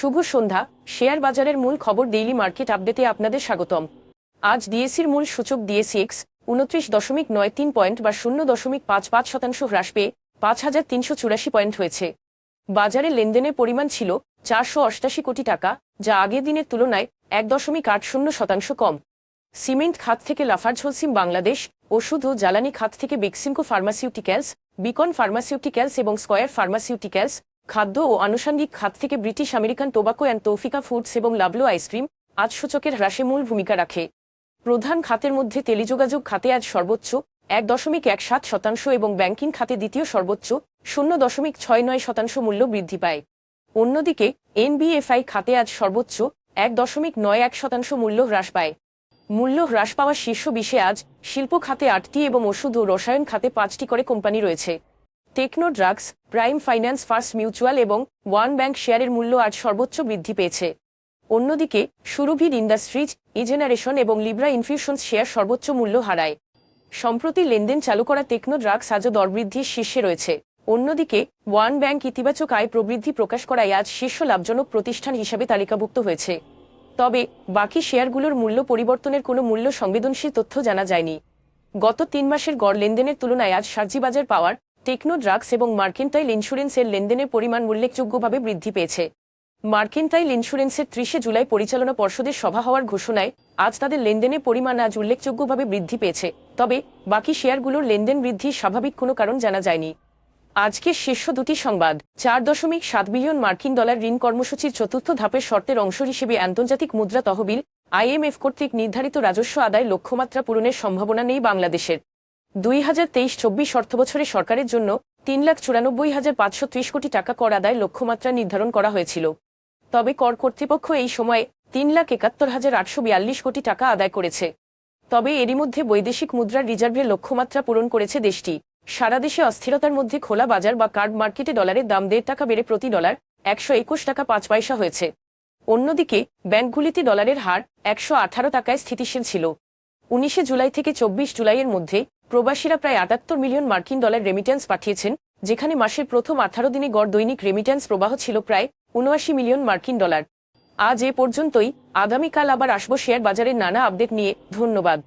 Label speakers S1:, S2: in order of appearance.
S1: শুভ সন্ধ্যা। Share বাজারের মূল খবর ডেইলি মার্কেট আপডেটে আপনাদের স্বাগতম। আজ ডিএসির মূল সূচক ডিএসিএক্স উনত্রিশ দশমিক নয় তিন পয়েন্ট বা শূন্য দশমিক পাঁচ পাঁচ শতাংশ হ্রাস পেয়ে পাঁচ হাজার তিনশো চুরাশি পয়েন্ট হয়েছে। বাজারে লেনদেনের পরিমাণ ছিল চারশো অষ্টাশি কোটি টাকা, যা আগের দিনের তুলনায় এক দশমিক আট শূন্য শতাংশ কম। সিমেন্ট খাত থেকে লাফার্জ হোলসিম বাংলাদেশ, ওষুধ ও জ্বালানি খাত থেকে বেক্সিমকো ফার্মাসিউটিক্যালস, বিকন ফার্মাসিউটিক্যালস এবং স্কয়ার ফার্মাসিউটিক্যালস খাদ্য ও আনুষঙ্গিক খাত থেকে British, American Tobacco and Taufika foods এবং লাভলো আইসক্রিম আজ সূচকের হ্রাসে মূল ভূমিকা রাখে। প্রধান খাতের মধ্যে টেলিযোগাযোগ খাতে আজ সর্বোচ্চ এক দশমিক এক সাত শতাংশ এবং ব্যাংকিং খাতে দ্বিতীয় সর্বোচ্চ শূন্য দশমিক ছয় নয় শতাংশ মূল্য বৃদ্ধি পায়। অন্যদিকে, এনবিএফআই খাতে আজ সর্বোচ্চ এক দশমিক নয় এক শতাংশ মূল্য হ্রাস পায়। মূল্য হ্রাস পাওয়া শীর্ষ বিশে আজ শিল্প খাতে আটটি এবং ওষুধ ও রসায়ন খাতে পাঁচটি করে কোম্পানি রয়েছে। Techno drugs, prime finance, first mutual এবং ওয়ান ব্যাংক শেয়ারের মূল্য আজ সর্বোচ্চ বৃদ্ধি পেয়েছে। অন্যদিকে, সুরভির ইন্ডাস্ট্রিজ, ইজেনারেশন এবং লিব্রা ইনফিউশনস শেয়ার সর্বোচ্চ মূল্য হারায়। সম্প্রতি লেনদেন চালু করা টেকনো ড্রাগস আজও দরবৃদ্ধির শীর্ষে রয়েছে। অন্যদিকে, ওয়ান ব্যাংক ইতিবাচক আয় প্রবৃদ্ধি প্রকাশ করায় আজ শীর্ষ লাভজনক প্রতিষ্ঠান হিসাবে তালিকাভুক্ত হয়েছে। তবে, বাকি শেয়ারগুলোর মূল্য পরিবর্তনের কোনো মূল্য সংবেদনশীল তথ্য জানা যায়নি। গত তিন মাসের গড় লেনদেনের তুলনায় আজ সার্জিবাজার পাওয়ার টেকনো ড্রাগস এবং মার্কেন্টাইল ইন্স্যুরেন্সের লেনদেনের পরিমাণ উল্লেখযোগ্যভাবে বৃদ্ধি পেয়েছে। মার্কেন্টাইল ইন্স্যুরেন্সের ত্রিশে জুলাই পরিচালনা পর্ষদের সভা হওয়ার ঘোষণায় আজ তাদের লেনদেনের পরিমাণ আজ উল্লেখযোগ্যভাবে বৃদ্ধি পেয়েছে। তবে বাকি শেয়ারগুলোর লেনদেন বৃদ্ধির স্বাভাবিক কোনো কারণ জানা যায়নি। আজকের শীর্ষ দুটি সংবাদ, চার দশমিক সাত বিলিয়ন মার্কিন ডলার ঋণ কর্মসূচির চতুর্থ ধাপের শর্তের অংশ হিসেবে আন্তর্জাতিক মুদ্রা তহবিল আইএমএফ কর্তৃক নির্ধারিত রাজস্ব আদায় লক্ষ্যমাত্রা পূরণের সম্ভাবনা নেই বাংলাদেশের। দুই হাজার তেইশ চব্বিশ অর্থবছরে সরকারের জন্য তিন লাখ চুরানব্বই হাজার পাঁচশো ত্রিশ কোটি টাকা কর আদায় লক্ষ্যমাত্রা নির্ধারণ করা হয়েছিল। তবে কর কর্তৃপক্ষ এই সময়ে তিন লাখ একাত্তর হাজার আটশো বিয়াল্লিশ কোটি টাকা আদায় করেছে। তবে এরই মধ্যে বৈদেশিক মুদ্রার রিজার্ভের লক্ষ্যমাত্রা পূরণ করেছে দেশটি। সারা দেশে অস্থিরতার মধ্যে খোলা বাজার বা কার্ড মার্কেটে ডলারের দাম দেড় টাকা বেড়ে প্রতি ডলার একশো একুশ টাকা পাঁচ পয়সা হয়েছে। অন্যদিকে, ব্যাংকগুলিতে ডলারের হার একশো আঠারো টাকায় স্থিতিশীল ছিল। উনিশে জুলাই থেকে চব্বিশ জুলাইয়ের মধ্যে প্রবাসীরা প্রায় আটাত্তর মিলিয়ন মার্কিন ডলার রেমিটেন্স পাঠিয়েছেন, যেখানে মাসের প্রথম আঠারো দিনে গড় দৈনিক রেমিটেন্স প্রবাহ ছিল প্রায় উনআশি মিলিয়ন মার্কিন ডলার। আজ এ পর্যন্তই, আগামীকাল আবার আসব শেয়ার বাজারের নানা আপডেট নিয়ে, ধন্যবাদ।